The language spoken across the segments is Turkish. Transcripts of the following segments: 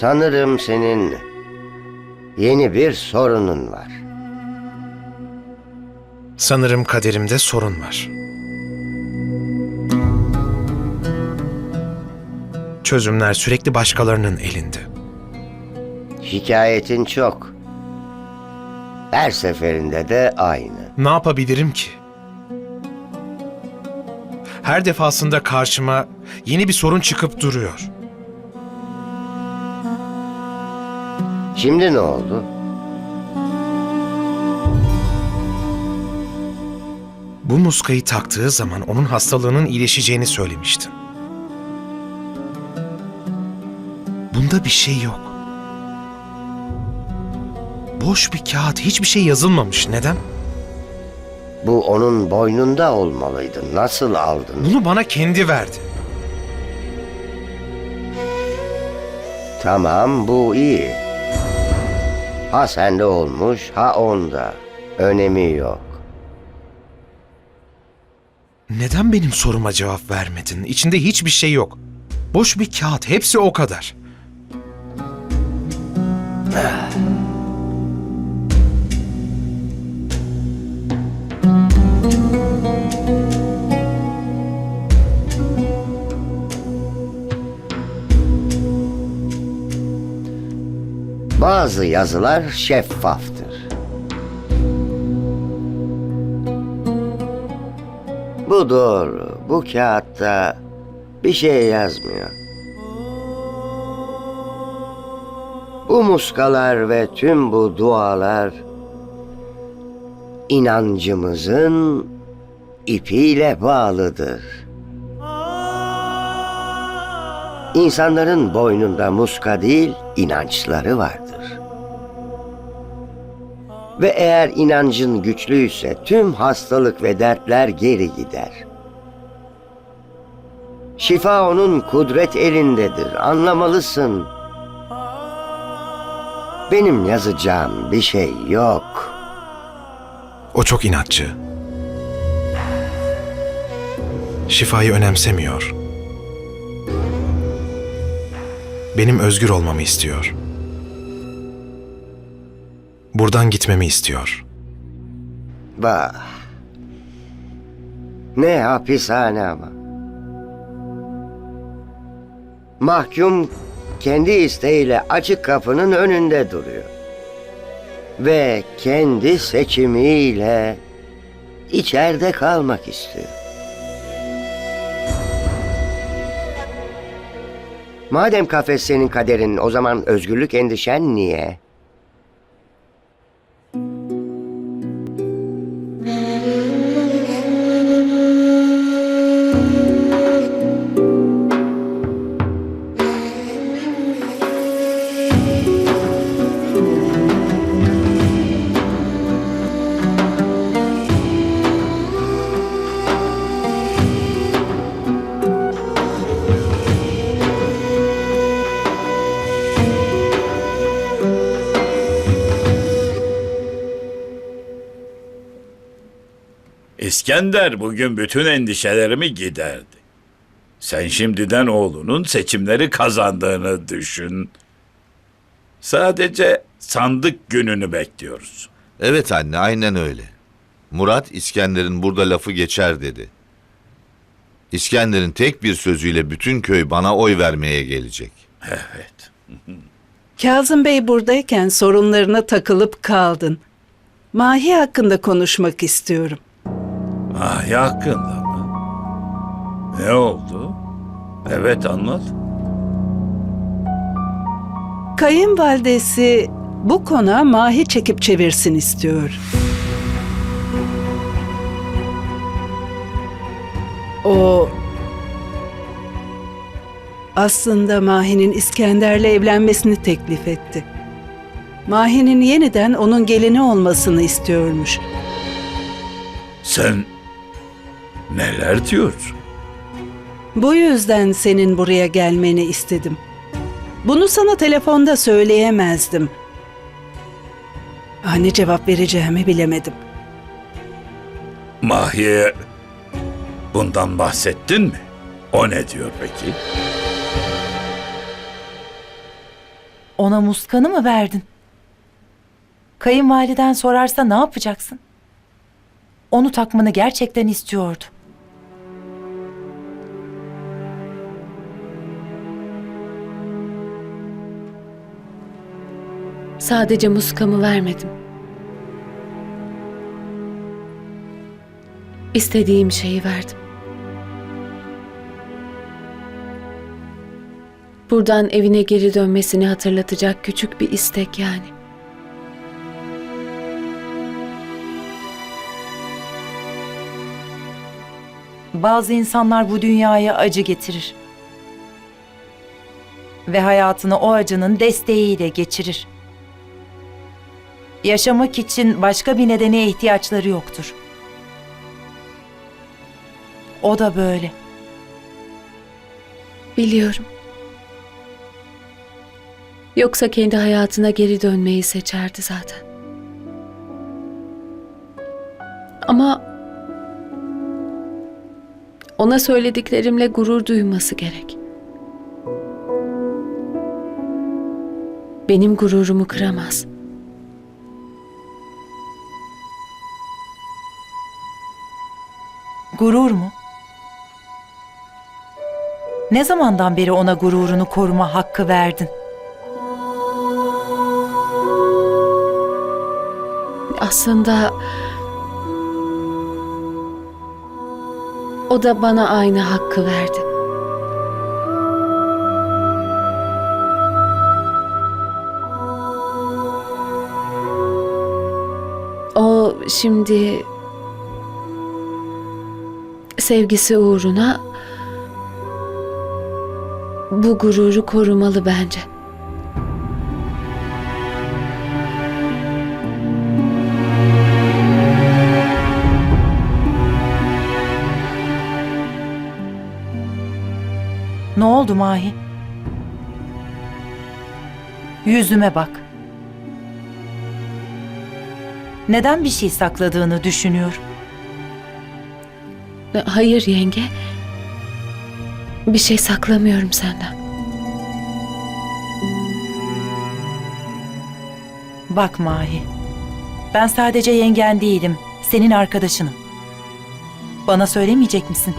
Sanırım senin yeni bir sorunun var. Sanırım kaderimde sorun var. Çözümler sürekli başkalarının elinde. Şikayetin çok. Her seferinde de aynı. Ne yapabilirim ki? Her defasında karşıma yeni bir sorun çıkıp duruyor. Şimdi ne oldu? Bu muskayı taktığı zaman onun hastalığının iyileşeceğini söylemiştin. Bunda bir şey yok. Boş bir kağıt, hiçbir şey yazılmamış. Neden? Bu onun boynunda olmalıydı. Nasıl aldın? Bunu bana kendi verdi. Tamam bu iyi. Ha sende olmuş ha onda. Önemi yok. Neden benim soruma cevap vermedin? İçinde hiçbir şey yok. Boş bir kağıt, hepsi o kadar. Bazı yazılar şeffaftır. Bu doğru. Bu kağıtta bir şey yazmıyor. Bu muskalar ve tüm bu dualar inancımızın ipiyle bağlıdır. İnsanların boynunda muska değil, inançları vardır. Ve eğer inancın güçlüyse tüm hastalık ve dertler geri gider. Şifa onun kudret elindedir, anlamalısın. Benim yazacağım bir şey yok. O çok inatçı. Şifayı önemsemiyor. Benim özgür olmamı istiyor. Buradan gitmemi istiyor. Bah. Ne hapishane ama. Mahkum kendi isteğiyle açık kapının önünde duruyor. Ve kendi seçimiyle içeride kalmak istiyor. Madem kafes senin kaderin, o zaman özgürlük endişen niye? İskender bugün bütün endişelerimi giderdi. Sen şimdiden oğlunun seçimleri kazandığını düşün. Sadece sandık gününü bekliyoruz. Evet anne aynen öyle. Murat İskender'in burada lafı geçer dedi. İskender'in tek bir sözüyle bütün köy bana oy vermeye gelecek. Evet. Kazım Bey buradayken sorunlarına takılıp kaldın. Mahi hakkında konuşmak istiyorum. Ah hakkında mı? Ne oldu? Evet anlat. Kayınvalidesi bu konağa Mahi çekip çevirsin istiyor. O aslında Mahi'nin İskender'le evlenmesini teklif etti. Mahi'nin yeniden onun gelini olmasını istiyormuş. Sen neler diyorsun? Bu yüzden senin buraya gelmeni istedim. Bunu sana telefonda söyleyemezdim. Ne cevap vereceğimi bilemedim. Mahiye bundan bahsettin mi? O ne diyor peki? ona muskanı mı verdin? Kayınvaliden sorarsa ne yapacaksın? Onu takmanı gerçekten istiyordu. Sadece muskamı vermedim. İstediğim şeyi verdim. Buradan evine geri dönmesini hatırlatacak küçük bir istek yani. Bazı insanlar bu dünyaya acı getirir. Ve hayatını o acının desteğiyle geçirir. Yaşamak için başka bir nedene ihtiyaçları yoktur. O da böyle. Biliyorum. Yoksa kendi hayatına geri dönmeyi seçerdi zaten. Ama ona söylediklerimle gurur duyması gerek. Benim gururumu kıramaz. Gurur mu? Ne zamandan beri ona gururunu koruma hakkı verdin? Aslında o da bana aynı hakkı verdi. O şimdi sevgisi uğruna bu gururu korumalı bence. Ne oldu Mahi? Yüzüme bak. Neden bir şey sakladığını düşünüyor? Hayır yenge. Bir şey saklamıyorum senden. Bak Mahi. Ben sadece yengen değilim. Senin arkadaşınım. Bana söylemeyecek misin?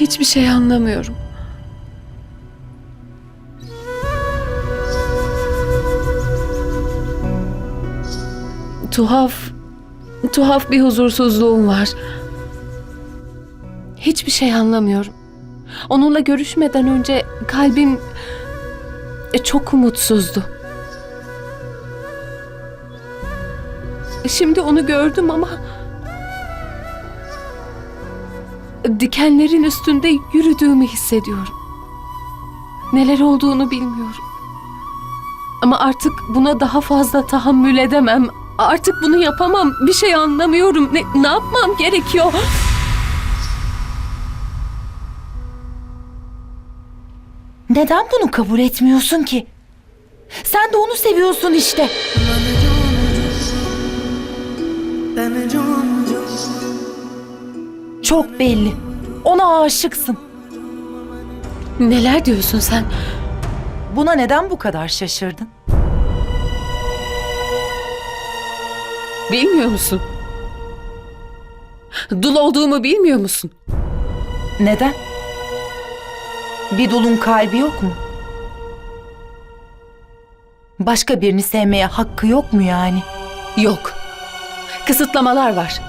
Hiçbir şey anlamıyorum. Tuhaf, tuhaf bir huzursuzluğum var. Hiçbir şey anlamıyorum. Onunla görüşmeden önce kalbim e, çok umutsuzdu. Şimdi onu gördüm ama dikenlerin üstünde yürüdüğümü hissediyorum. Neler olduğunu bilmiyorum. Ama artık buna daha fazla tahammül edemem. Artık bunu yapamam. Bir şey anlamıyorum. Ne, ne yapmam gerekiyor? Neden bunu kabul etmiyorsun ki? Sen de onu seviyorsun işte. Çok belli. Ona aşıksın. Neler diyorsun sen? Buna neden bu kadar şaşırdın? Bilmiyor musun? Dul olduğumu bilmiyor musun? Neden? Bir dulun kalbi yok mu? Başka birini sevmeye hakkı yok mu yani? Yok. Kısıtlamalar var.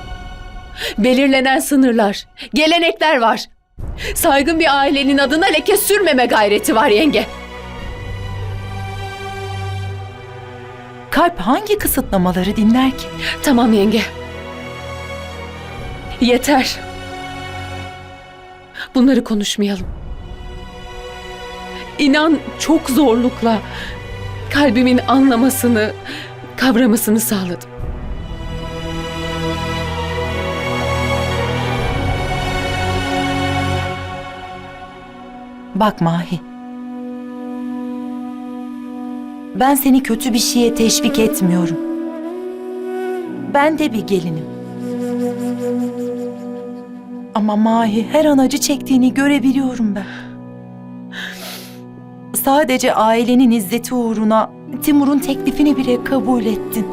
Belirlenen sınırlar, gelenekler var. Saygın bir ailenin adına leke sürmeme gayreti var yenge. Kalp hangi kısıtlamaları dinler ki? Tamam yenge. Yeter. Bunları konuşmayalım. İnan çok zorlukla kalbimin anlamasını, kavramasını sağladım. Bak Mahi. Ben seni kötü bir şeye teşvik etmiyorum. ben de bir gelinim. Ama Mahi her an acı çektiğini görebiliyorum ben. Sadece ailenin izzeti uğruna Timur'un teklifini bile kabul ettin.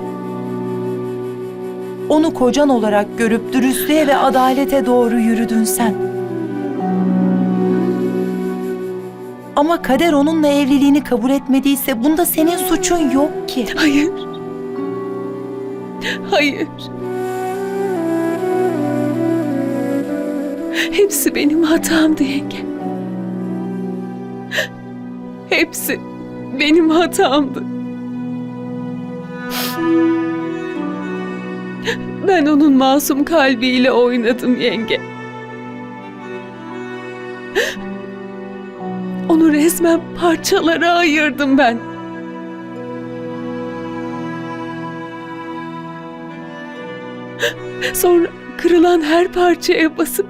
Onu kocan olarak görüp dürüstlüğe ve adalete doğru yürüdün sen. Ama kader onunla evliliğini kabul etmediyse bunda senin suçun yok ki. Hayır. Hayır. Hepsi benim hatamdı yenge. Hepsi benim hatamdı. Ben onun masum kalbiyle oynadım yenge. Onu resmen parçalara ayırdım ben. Sonra kırılan her parçaya basıp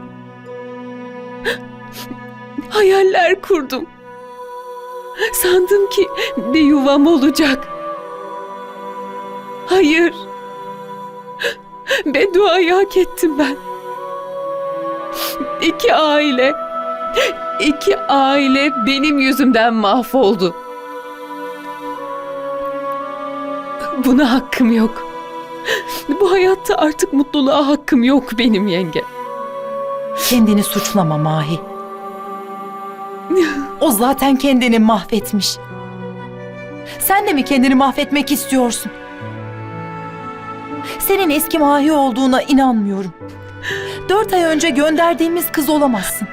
hayaller kurdum. Sandım ki bir yuvam olacak. Hayır. Bedduayı hak ettim ben. İki aile, iki aile benim yüzümden mahvoldu. Buna hakkım yok. Bu hayatta artık mutluluğa hakkım yok benim yenge. Kendini suçlama Mahi. O zaten kendini mahvetmiş. Sen de mi kendini mahvetmek istiyorsun? Senin eski Mahi olduğuna inanmıyorum. Dört ay önce gönderdiğimiz kız olamazsın.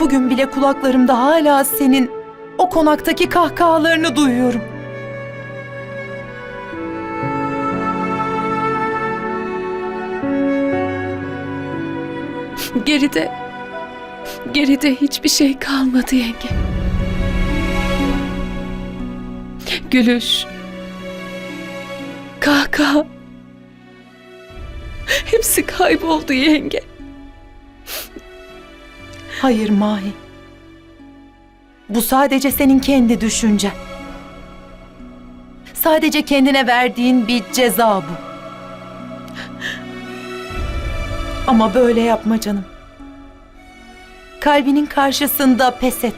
Bugün bile kulaklarımda hala senin o konaktaki kahkahalarını duyuyorum. Geride, geride hiçbir şey kalmadı yenge. Gülüş, kahkaha, hepsi kayboldu yenge. Hayır Mahi. Bu sadece senin kendi düşüncen. Sadece kendine verdiğin bir ceza bu. Ama böyle yapma canım. Kalbinin karşısında pes et.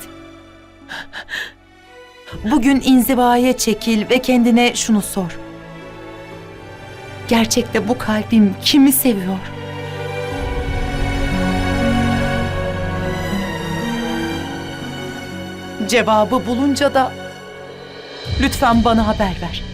Bugün inzivaya çekil ve kendine şunu sor. Gerçekte bu kalbim kimi seviyor? Cevabı bulunca da lütfen bana haber ver.